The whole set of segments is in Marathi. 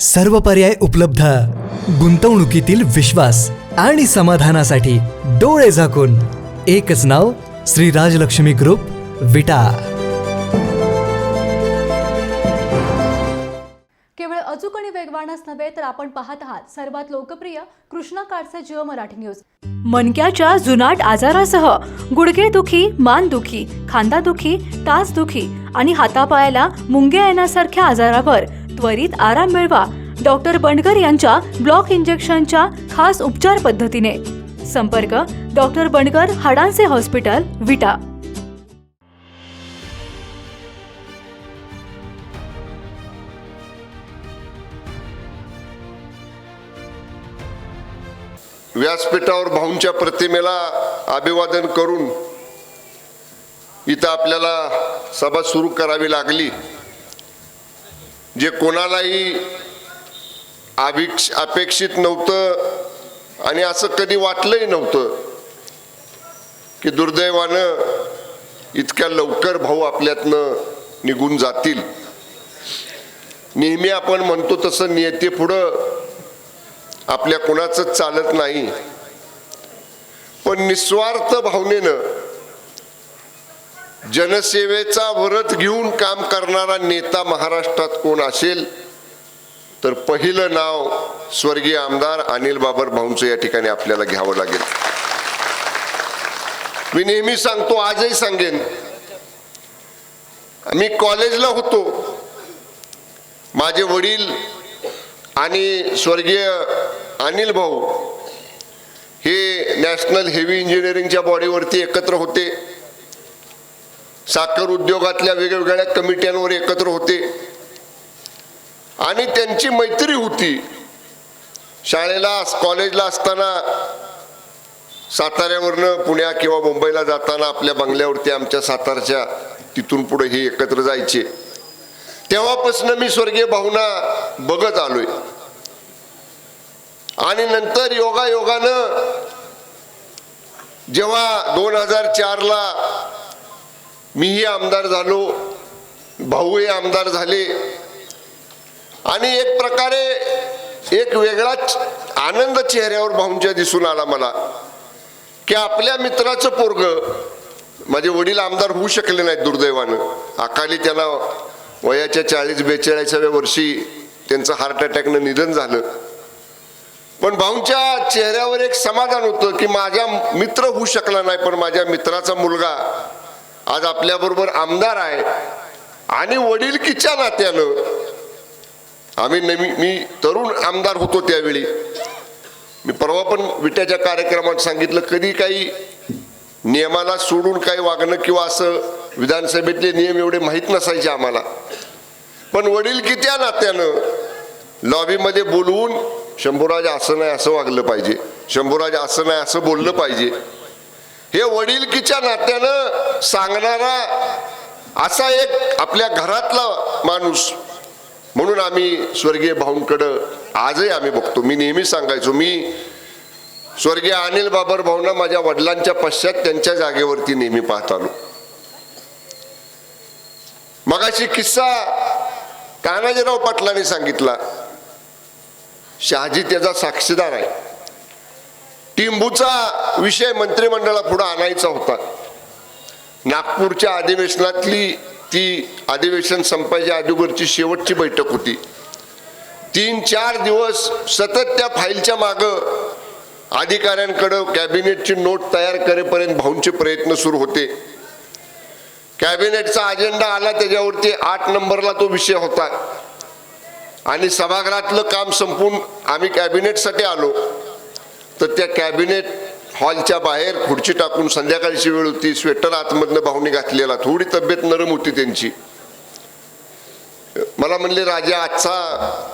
सर्व पर्याय उपलब्ध. गुंतवणुकीतील विश्वास आणि समाधानासाठी डोळे झाकून. एकच नाव श्री राजलक्ष्मी ग्रुप विटा. केवळ अचूक आणि वेगवानच नव्हे तर आपण पाहत आहात सर्वात लोकप्रिय कृष्णा काडचे जिओ मराठी न्यूज. मनक्याच्या जुनाट आजारासह गुडघेदुखी मानदुखी खांदादुखी टाचदुखी आणि हातापायाला मुंग्या येण्यासारख्या आजारावर त्वरित आराम मिळवा. डॉक्टर बंडकर यांच्या ब्लॉक इंजेक्शनच्या खास उपचार पद्धतीने. संपर्क डॉक्टर बंडकर हाडांचे हॉस्पिटल विटा. व्यासपीठावर भाऊंच्या प्रतिमेला अभिवादन करून इथं आपल्याला सभा सुरू करावी लागली. जे कोणालाही अभिक्ष अपेक्षित नव्हतं आणि असं कधी वाटलंही नव्हतं की दुर्दैवानं इतक्या लवकर भाऊ आपल्यातनं निघून जातील. नेहमी आपण म्हणतो तसं नियते पुढं आपल्या कुणाच चालत नाही. पण निस्वार्थ भावनेनं जनसेवेचा व्रत घेऊन काम करणारा नेता महाराष्ट्रात कोण असेल? तर पहिलं नाव स्वर्गीय आमदार अनिल बाबर भाऊंचं या ठिकाणी आपल्याला घ्यावं लागेल. मी नेहमी सांगतो आजही सांगेन. मी कॉलेजला होतो. माझे वडील आणि स्वर्गीय अनिल भाऊ हे नॅशनल हेवी इंजिनिअरिंगच्या बॉडीवरती एकत्र होते. साखर उद्योगातल्या वेगवेगळ्या कमिट्यांवर एकत्र होते. आणि त्यांची मैत्री होती. शाळेला कॉलेजला असताना साताऱ्यावरनं पुण्या किंवा मुंबईला जाताना आपल्या बंगल्यावरती आमच्या सातारच्या तिथून पुढे हे एकत्र जायचे. तेव्हापासून मी स्वर्गीय भावना बघत आलोय. आणि नंतर योगायोगानं जेव्हा दोन हजार चारला मीही आमदार झालो भाऊही आमदार झाले. आणि एक प्रकारे एक वेगळाच आनंद चेहऱ्यावर भाऊंच्या दिसून आला मला. की आपल्या मित्राचं पोरग माझे वडील आमदार होऊ शकले नाहीत दुर्दैवानं. अकाली त्यांना वयाच्या चाळीस बेचाळीसाव्या वर्षी त्यांचं हार्ट अटॅकनं निधन झालं. पण भाऊंच्या चेहऱ्यावर एक समाधान होतं की माझा मित्र होऊ शकला नाही पण माझ्या मित्राचा मुलगा आज आपल्याबरोबर आमदार आहे. आणि वडीलकीच्या नात्यानं? आम्ही नवी मी तरुण आमदार होतो त्यावेळी. मी परवा पण विट्याच्या कार्यक्रमात सांगितलं कधी काही नियमाला सोडून काही वागणं किंवा असं विधानसभेतले नियम एवढे माहीत नसायचे आम्हाला. पण वडील की त्या नात्यानं? लॉबीमध्ये बोलवून शंभूराज असं नाही असं वागलं पाहिजे. शंभूराज असं नाही असं बोललं पाहिजे. हे वडीलकीच्या नात्यानं सांगणारा असा एक आपल्या घरातला माणूस. म्हणून आम्ही स्वर्गीय भाऊंकडं आजही आम्ही बघतो. मी नेहमी सांगायचो मी स्वर्गीय अनिल बाबर भाऊंना माझ्या वडिलांच्या पश्चात त्यांच्या जागेवरती नेहमी पाहत आलो. मगाशी किस्सा कानाजीराव पाटलांनी सांगितला शहाजी त्याचा साक्षीदार आहे. टिंबूचा विषय मंत्रिमंडळापुढे आणायचा होता. नागपूरच्या अधिवेशनातली ती अधिवेशन संपायच्या अगोदरची शेवटची बैठक होती. तीन चार दिवस सतत त्या फाईलच्या मागं अधिकाऱ्यांकडं कॅबिनेटची नोट तयार करेपर्यंत भाऊंचे प्रयत्न सुरू होते. कॅबिनेटचा अजेंडा आला त्याच्यावरती आठ नंबरला तो विषय होता. आणि सभागृहातलं काम संपून आम्ही कॅबिनेटसाठी आलो. तर त्या कॅबिनेट हॉलच्या बाहेर खुर्ची टाकून संध्याकाळची वेळ होती स्वेटर आतमधनं भाऊनी घातलेला. थोडी तब्येत नरम होती त्यांची. मला म्हणले राजा आजचा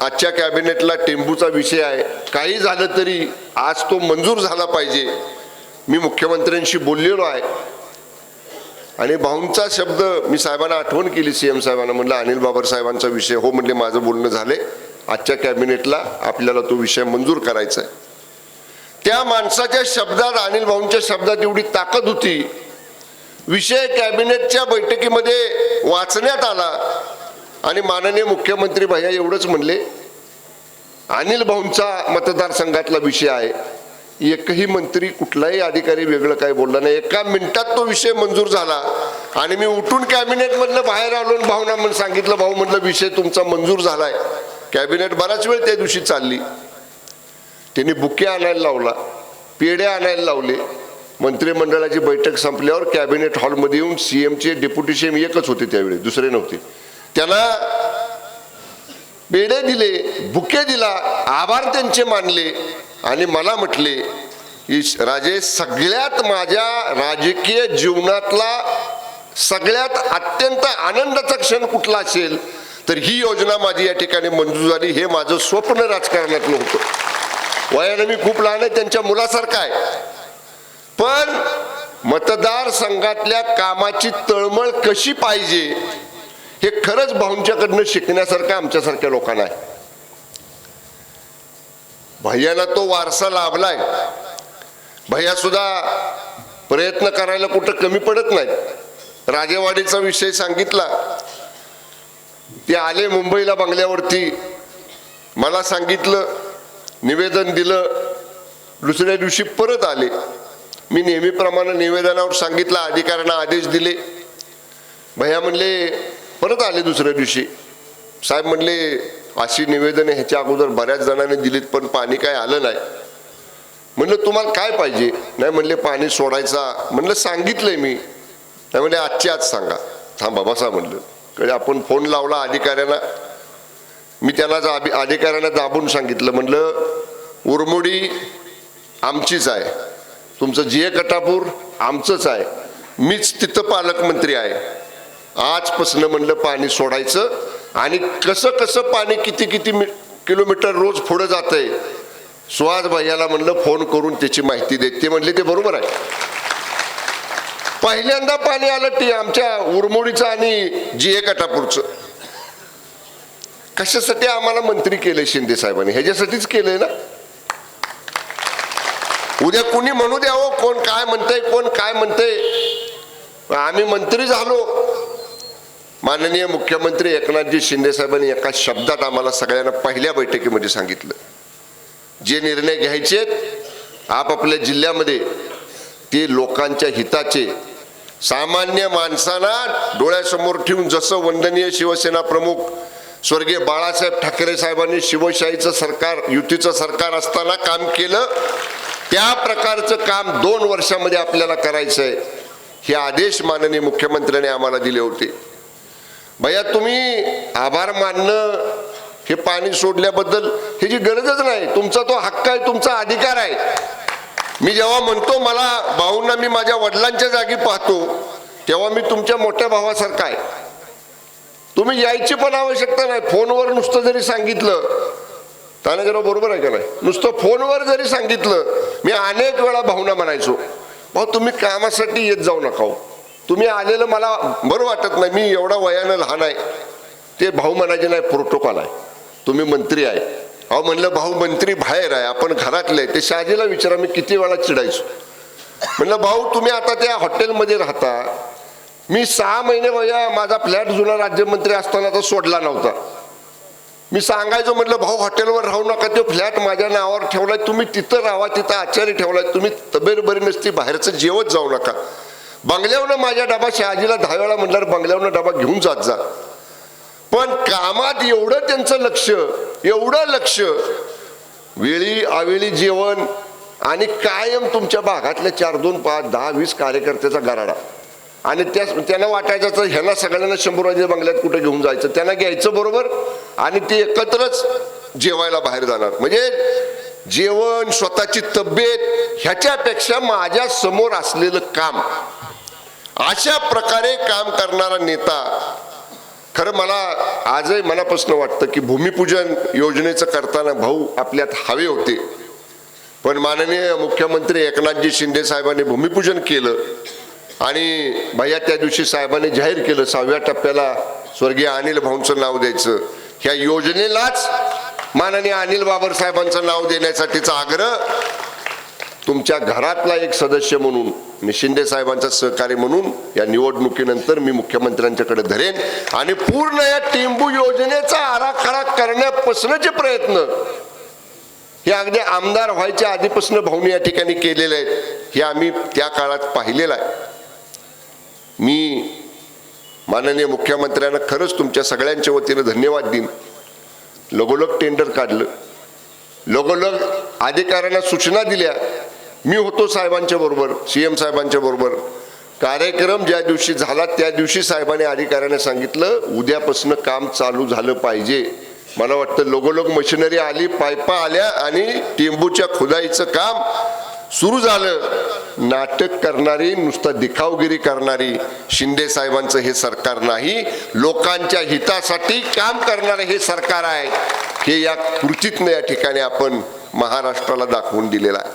आजच्या कॅबिनेटला टेंबूचा विषय आहे. काही झालं तरी आज तो मंजूर झाला पाहिजे. मी मुख्यमंत्र्यांशी बोललेलो आहे. आणि भाऊंचा शब्द मी साहेबांना आठवण केली सी एम साहेबांना. म्हणलं अनिल बाबर साहेबांचा विषय. हो म्हणले माझं बोलणं झाले. आजच्या कॅबिनेटला आपल्याला तो विषय मंजूर करायचा आहे. त्या माणसाच्या शब्दात अनिल भाऊंच्या शब्दात एवढी ताकद होती. विषय कॅबिनेटच्या बैठकीमध्ये वाचण्यात आला आणि माननीय मुख्यमंत्री भैया एवढंच म्हणले अनिल भाऊंचा मतदारसंघातला विषय आहे. एकही मंत्री कुठलाही अधिकारी वेगळं काय बोलला नाही. एका मिनिटात तो विषय मंजूर झाला आणि मी उठून कॅबिनेटमधनं बाहेर आलो भाऊना म्हणून सांगितलं भाऊ म्हटलं विषय तुमचा मंजूर झालाय. कॅबिनेट बराच वेळ त्या दिवशी चालली. त्यांनी बुके आणायला लावला पेढे आणायला लावले. मंत्रिमंडळाची बैठक संपल्यावर कॅबिनेट हॉलमध्ये येऊन सीएमचे डेप्युटी सीएम एकच होते त्यावेळी दुसरे नव्हते. त्यांना पेढे दिले बुके दिला आभार त्यांचे मानले आणि मला म्हटले की राजे सगळ्यात माझ्या राजकीय जीवनातला सगळ्यात अत्यंत आनंदाचा क्षण कुठला असेल तर ही योजना माझी या ठिकाणी मंजूर झाली हे माझं स्वप्न राजकारणातलं होतं. वयाने मी खूप लहान आहे त्यांच्या मुलासारखा आहे. पण मतदारसंघातल्या कामाची तळमळ कशी पाहिजे हे खरंच भाऊंच्याकडनं शिकण्यासारखं आमच्यासारख्या लोकांना आहे. भैयाला तो वारसा लाभलाय. भैया सुद्धा प्रयत्न करायला कुठं कमी पडत नाही राजेवाडीचा विषय सांगितला. ते आले मुंबईला बंगल्यावरती. मला सांगितलं निवेदन दिलं. दुसऱ्या दिवशी परत आले. मी नेहमीप्रमाणे निवेदनावर सांगितलं अधिकाऱ्यांना आदेश दिले. भैया म्हणले परत आले दुसऱ्या दिवशी. साहेब म्हणले अशी निवेदने ह्याच्या अगोदर बऱ्याच जणांनी दिलीत पण पाणी काय आलं नाही. म्हणलं तुम्हाला काय पाहिजे? नाही म्हणले पाणी सोडायचा. म्हणलं सांगितलंय मी. नाही म्हणले आजची आज सांगा. थांबा बसा म्हणलं. कधी आपण फोन लावला अधिकाऱ्यांना. मी त्याला जाबी अधिकाऱ्यांना दाबून सांगितलं. म्हणलं उरमुडी आमचीच आहे. तुमचं जिए कटापूर आमचंच आहे. मीच तिथं पालकमंत्री आहे. आजपासनं म्हणलं पाणी सोडायचं आणि कसं कसं पाणी किती किती मी किलोमीटर रोज पुढं जातंय? सुहास भैयाला म्हणलं फोन करून त्याची माहिती देत. ते म्हणले ते बरोबर आहे. पहिल्यांदा पाणी आलं ते आमच्या उरमोडीचं आणि जी ए कटापूरचं. कशासाठी आम्हाला मंत्री केले शिंदे साहेबांनी? ह्याच्यासाठीच केलंय ना? उद्या कुणी म्हणू द्या हो कोण काय म्हणतंय कोण काय म्हणतंय. आम्ही मंत्री झालो. माननीय मुख्यमंत्री एकनाथजी शिंदे साहेबांनी एका शब्दात आम्हाला सगळ्यांना पहिल्या बैठकीमध्ये सांगितलं. जे निर्णय घ्यायचे आपापल्या जिल्ह्यामध्ये ते लोकांच्या हिताचे. सामान्य माणसांना डोळ्यासमोर ठेवून जसं वंदनीय शिवसेना प्रमुख स्वर्गीय बाळासाहेब ठाकरे साहेबांनी शिवशाहीचं सरकार युतीचं सरकार असताना काम केलं. त्या प्रकारचं काम दोन वर्षामध्ये आपल्याला करायचं आहे हे आदेश माननीय मुख्यमंत्र्यांनी आम्हाला दिले होते. भैया तुम्ही आभार मानणं हे पाणी सोडल्याबद्दल ह्याची गरजच नाही. तुमचा तो हक्क आहे तुमचा अधिकार आहे. मी जेव्हा म्हणतो मला भाऊंना मी माझ्या वडिलांच्या जागी पाहतो तेव्हा मी तुमच्या मोठ्या भावासारखा आहे. तुम्ही यायची पण आवश्यकता नाही. फोनवर नुसतं जरी सांगितलं जरा बरोबर आहे का नाही? नुसतं फोनवर जरी सांगितलं मी अनेक वेळा भावना म्हणायचो भाऊ तुम्ही कामासाठी येत जाऊ नका हो. तुम्ही आलेलं मला बरं वाटत नाही. मी एवढा वयानं लहान आहे. ते भाऊ म्हणायचे नाही प्रोटोकॉल आहे. तुम्ही मंत्री आहे. अहो म्हणलं भाऊ मंत्री बाहेर आहे. आपण घरातले आहे. ते शाजीला विचारा मी किती वेळा चिडायचो. म्हणलं भाऊ तुम्ही आता त्या हॉटेलमध्ये राहता. मी सहा महिने वया माझा फ्लॅट जुना राज्यमंत्री असताना तो सोडला नव्हता. मी सांगायचो म्हटलं भाऊ हॉटेलवर राहू नका तो फ्लॅट माझ्या नावावर ठेवलाय तुम्ही तिथं राहा तिथं आचार्य ठेवलाय तुम्ही तब्येत बरी नसती बाहेरचं जेवत जाऊ नका. बंगल्यावरनं माझ्या डबा शहाजीला दहा वेळा म्हटल्यावर बंगल्यावरनं डबा घेऊन जात जा. पण कामात एवढं त्यांचं लक्ष एवढं लक्ष वेळी आवेळी जेवण आणि कायम तुमच्या भागातल्या चार दोन पाच दहा वीस कार्यकर्त्याचा गराडा. आणि त्या त्यांना वाटायचं तर ह्यांना सगळ्यांना शंभूराजे बंगल्यात कुठं घेऊन जायचं? त्यांना घ्यायचं बरोबर आणि ते एकत्रच जेवायला बाहेर जाणार. म्हणजे जेवण स्वतःची तब्येत ह्याच्यापेक्षा माझ्यासमोर असलेलं काम अशा प्रकारे काम करणारा नेता खरं मला आजही मनापासून वाटतं की भूमिपूजन योजनेचं करताना भाऊ आपल्यात हवे होते. पण माननीय मुख्यमंत्री एकनाथजी शिंदे साहेबांनी भूमिपूजन केलं. आणि भैया त्या दिवशी साहेबांनी जाहीर केलं सहाव्या टप्प्याला स्वर्गीय अनिल भाऊंचं नाव द्यायचं. ह्या योजनेलाच माननीय अनिल बाबर साहेबांचं नाव देण्यासाठीचा आग्रह तुमच्या घरातला एक सदस्य म्हणून मी शिंदे साहेबांचा सहकारी म्हणून या निवडणुकीनंतर मी मुख्यमंत्र्यांच्याकडे धरेन आणि पूर्ण या टिंबू योजनेचा आराखडा करण्यापासूनचे प्रयत्न हे अगदी आमदार व्हायच्या आधीपासून भाऊनी या ठिकाणी केलेले आहेत हे आम्ही त्या काळात पाहिलेलं आहे. माननीय मुख्यमंत्र्यांना खरंच तुमच्या सगळ्यांच्या वतीनं धन्यवाद देईन. लगोलग टेंडर काढलं. लगोलग अधिकाऱ्यांना सूचना दिल्या. मी होतो साहेबांच्या बरोबर सी एम साहेबांच्या बरोबर. कार्यक्रम ज्या दिवशी झाला त्या दिवशी साहेबांनी अधिकाऱ्यांना सांगितलं उद्यापासून काम चालू झालं पाहिजे. मला वाटतं लोगोलोग मशिनरी आली पायपा आल्या आणि टेंबूच्या खुदाईचं काम सुरू झालं. नाटक करणारी नुसतं दिखावगिरी करणारी शिंदे साहेबांचं हे सरकार नाही. लोकांच्या हितासाठी काम करणारं हे सरकार आहे. हे या कृतीतनं या ठिकाणी आपण महाराष्ट्राला दाखवून दिलेलं आहे.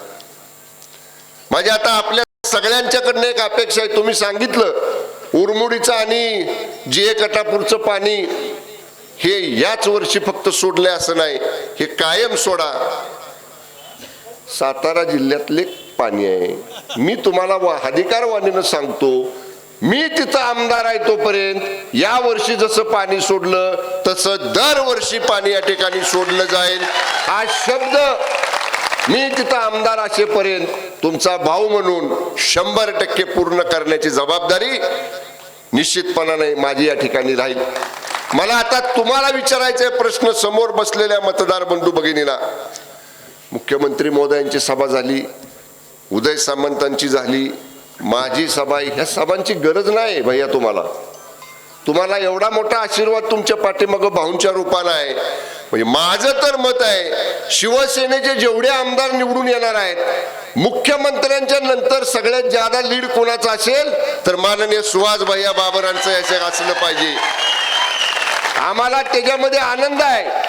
माझी आता आपल्या सगळ्यांच्याकडनं एक अपेक्षा आहे. तुम्ही सांगितलं उरमुडीचं आणि जे कटापूरचं पाणी हे याच वर्षी फक्त सोडले असं नाही. हे कायम सोडा. सातारा जिल्ह्यातले पाणी आहे. मी तुम्हाला वा- अधिकारवाणीनं सांगतो मी तिथं आमदार आहे तोपर्यंत या वर्षी जसं पाणी सोडलं तसं दरवर्षी पाणी या ठिकाणी सोडलं जाईल. हा शब्द मी तिथं आमदार असेपर्यंत तुमचा भाऊ म्हणून शंभर टक्के पूर्ण करण्याची जबाबदारी निश्चितपणाने माझी या ठिकाणी राहील. मला आता तुम्हाला विचारायचा आहे प्रश्न समोर बसलेल्या मतदार बंधू भगिनीला मुख्यमंत्री महोदयांची सभा झाली उदय सामंतांची झाली माझी सभा ह्या सभांची गरज नाही भैया तुम्हाला. तुम्हाला एवढा मोठा आशीर्वाद तुमच्या पाठीमाग भाऊंच्या रूपानं आहे. म्हणजे माझं तर मत आहे शिवसेनेचे जेवढे आमदार निवडून येणार आहेत मुख्यमंत्र्यांच्या नंतर सगळ्यात जादा लीड कोणाचा असेल तर माननीय सुहास भैया बाबरांचं याचं असलं पाहिजे. आम्हाला त्याच्यामध्ये आनंद आहे.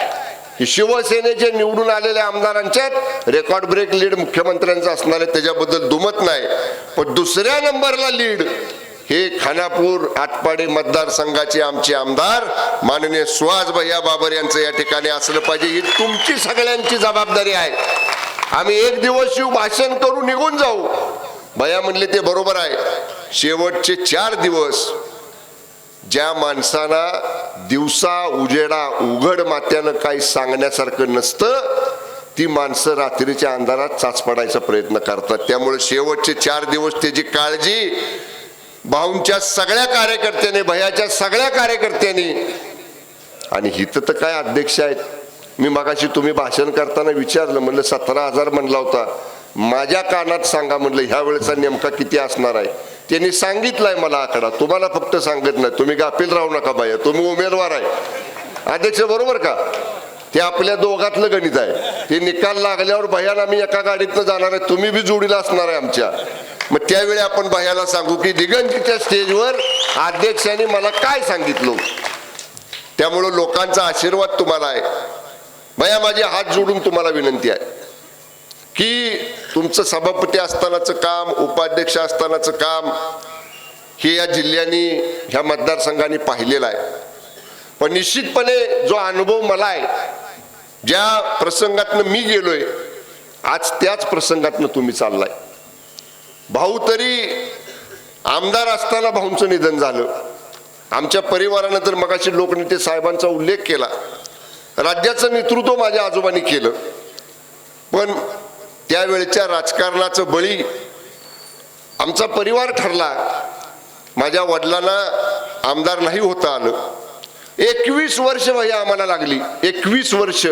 की शिवसेनेचे निवडून आलेल्या आमदारांच्यात रेकॉर्ड ब्रेक लीड मुख्यमंत्र्यांचं असणार आहे त्याच्याबद्दल दुमत नाही. पण दुसऱ्या नंबरला लीड हे खानापूर आटपाडे मतदारसंघाचे आमचे आमदार माननीय सुहास भैया बाबर यांचं या ठिकाणी असलं पाहिजे ही तुमची सगळ्यांची जबाबदारी आहे. आम्ही एक दिवस शिव भाषण करू निघून जाऊ. भैया म्हणले ते बरोबर आहे. शेवटचे चार दिवस ज्या माणसाला दिवसा उजेडा उघड मात्यानं काही सांगण्यासारखं नसतं ती माणसं रात्रीच्या अंधारात चाच पडायचा प्रयत्न करतात. त्यामुळे शेवटचे चार दिवस त्याची काळजी भाऊंच्या सगळ्या कार्यकर्त्यांनी भयाच्या सगळ्या कार्यकर्त्यांनी. आणि हिथं तर काय अध्यक्ष आहेत? मी मगाशी तुम्ही भाषण करताना विचारलं म्हणलं सतरा हजार म्हणला होता. माझ्या कानात सांगा म्हणलं ह्या वेळेचा नेमका किती असणार आहे? त्यांनी सांगितलाय मला आकडा. तुम्हाला फक्त सांगत नाही. तुम्ही गाफील राहू नका बाया. तुम्ही उमेदवार आहे. अध्यक्ष बरोबर का? ते आपल्या दोघातलं गणित आहे. ते निकाल लागल्यावर भयान आम्ही एका गाडीतनं जाणार आहे. तुम्ही बी जोडीला असणार आहे आमच्या. मग त्यावेळी आपण भयाला सांगू की दिगंजीच्या स्टेजवर अध्यक्षांनी मला काय सांगितलं? त्यामुळं लोकांचा आशीर्वाद तुम्हाला आहे. भया माझे हात जोडून तुम्हाला विनंती आहे. की तुमचं सभापती असतानाचं काम उपाध्यक्ष असतानाचं काम हे या जिल्ह्यांनी ह्या मतदारसंघाने पाहिलेलं आहे. पण निश्चितपणे जो अनुभव मला आहे ज्या प्रसंगातनं मी गेलोय आज त्याच प्रसंगातनं तुम्ही चाललाय. भाऊ तरी आमदार असताना भाऊंचं निधन झालं. आमच्या परिवारानं तर मगाशी लोकनेते साहेबांचा उल्लेख केला. राज्याचं नेतृत्व माझ्या आजोबांनी केलं. पण त्यावेळच्या राजकारणाचं बळी आमचा परिवार ठरला. माझ्या वडिलांना आमदार नाही होता आलं. एकवीस वर्ष वया आम्हाला लागली. एकवीस वर्ष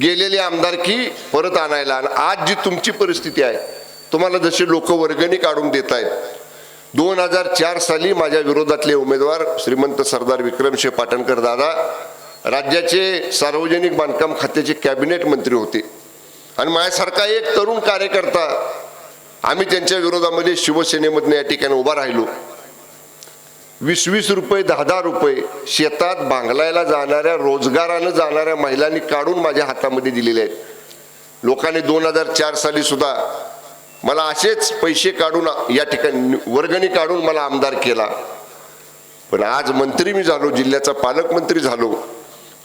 गेलेली आमदारकी परत आणायला. आणि आज जी तुमची परिस्थिती आहे तुम्हाला जसे लोक वर्गणी काढून देत आहेत दोन हजार चार साली माझ्या विरोधातले उमेदवार श्रीमंत सरदार विक्रमशे पाटणकर दादा राज्याचे सार्वजनिक बांधकाम खात्याचे कॅबिनेट मंत्री होते. आणि माझ्यासारखा एक तरुण कार्यकर्ता आम्ही त्यांच्या विरोधामध्ये शिवसेनेमधनं या ठिकाणी उभा राहिलो. वीस वीस रुपये दहा दहा रुपये शेतात बांगलायला जाणाऱ्या रोजगारानं जाणाऱ्या महिलांनी काढून माझ्या हातामध्ये दिलेले आहेत. लोकांनी दोन हजार चार साली सुद्धा मला असेच पैसे काढून या ठिकाणी वर्गणी काढून मला आमदार केला. पण आज मंत्री मी झालो जिल्ह्याचा पालकमंत्री झालो.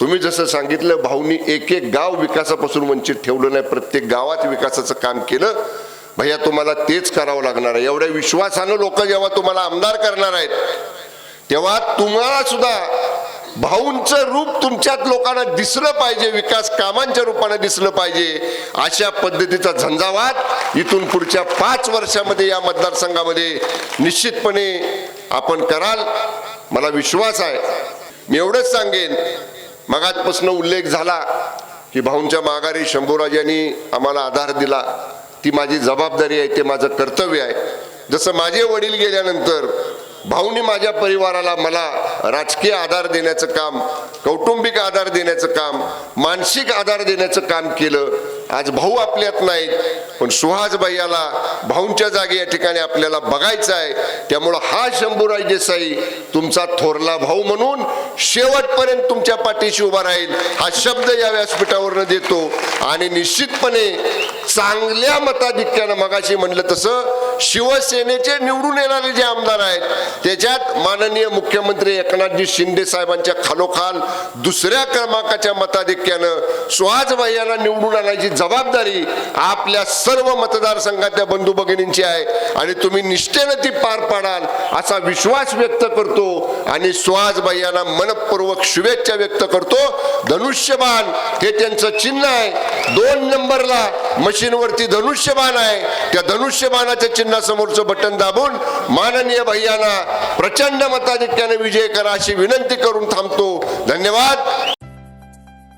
तुम्ही जसं सांगितलं भाऊनी एक एक गाव विकासापासून वंचित ठेवलं नाही प्रत्येक गावात विकासाचं काम केलं. भैया तुम्हाला तेच करावं लागणार आहे. एवढ्या विश्वासानं लोक जेव्हा तुम्हाला आमदार करणार आहेत तेव्हा तुम्हाला सुद्धा भाऊंचं रूप तुमच्यात लोकांना दिसलं पाहिजे विकास कामांच्या रूपाने दिसलं पाहिजे. अशा पद्धतीचा झंझावात इथून पुढच्या पाच वर्षामध्ये या मतदारसंघामध्ये निश्चितपणे आपण कराल. मला विश्वास आहे. मी एवढंच सांगेन मगाचपासून उल्लेख झाला की भाऊंच्या माघारी शंभूराज यांनी आम्हाला आधार दिला. ती माझी जबाबदारी आहे ते माझं कर्तव्य आहे. जसं माझे वडील गेल्यानंतर भाऊनी माझ्या परिवाराला मला राजकीय आधार देण्याचं काम कौटुंबिक आधार देण्याचं काम मानसिक आधार देण्याचं काम केलं. आज भाऊ आपल्यात नाहीत. पण सुहास भैयाला भाऊंच्या जागी या ठिकाणी आपल्याला बघायचं आहे. त्यामुळं हा शंभूराज देसाई तुमचा थोरला भाऊ म्हणून शेवटपर्यंत तुमच्या पाठीशी उभा राहील. हा शब्द या व्यासपीठावरनं देतो. आणि निश्चितपणे चांगल्या मताधिक्यानं मगाशी म्हणलं तसं शिवसेनेचे निवडून येणारे जे आमदार आहेत त्याच्यात माननीय मुख्यमंत्री एकनाथजी शिंदे साहेबांच्या खालोखाल दुसऱ्या क्रमांकाच्या मताधिक्यानं सुहास भैयाला निवडून आणायची जबाबदारी आपल्या सर्व मतदारसंघातल्या बंधू भगिनींची आहे आणि तुम्ही निष्ठेनं ती पार पाडाल असा विश्वास व्यक्त करतो आणि सुहास भैयाला मनपूर्वक शुभेच्छा व्यक्त करतो. धनुष्यबाण हे त्यांचं चिन्ह आहे. दोन नंबरला मशीनवरती धनुष्यबाण आहे. त्या धनुष्यबाणाच्या चिन्हासमोरचं बटन दाबून माननीय भैयाना प्रचंड मताधिक्याने विजय करा अशी विनंती करून थांबतो. धन्यवाद.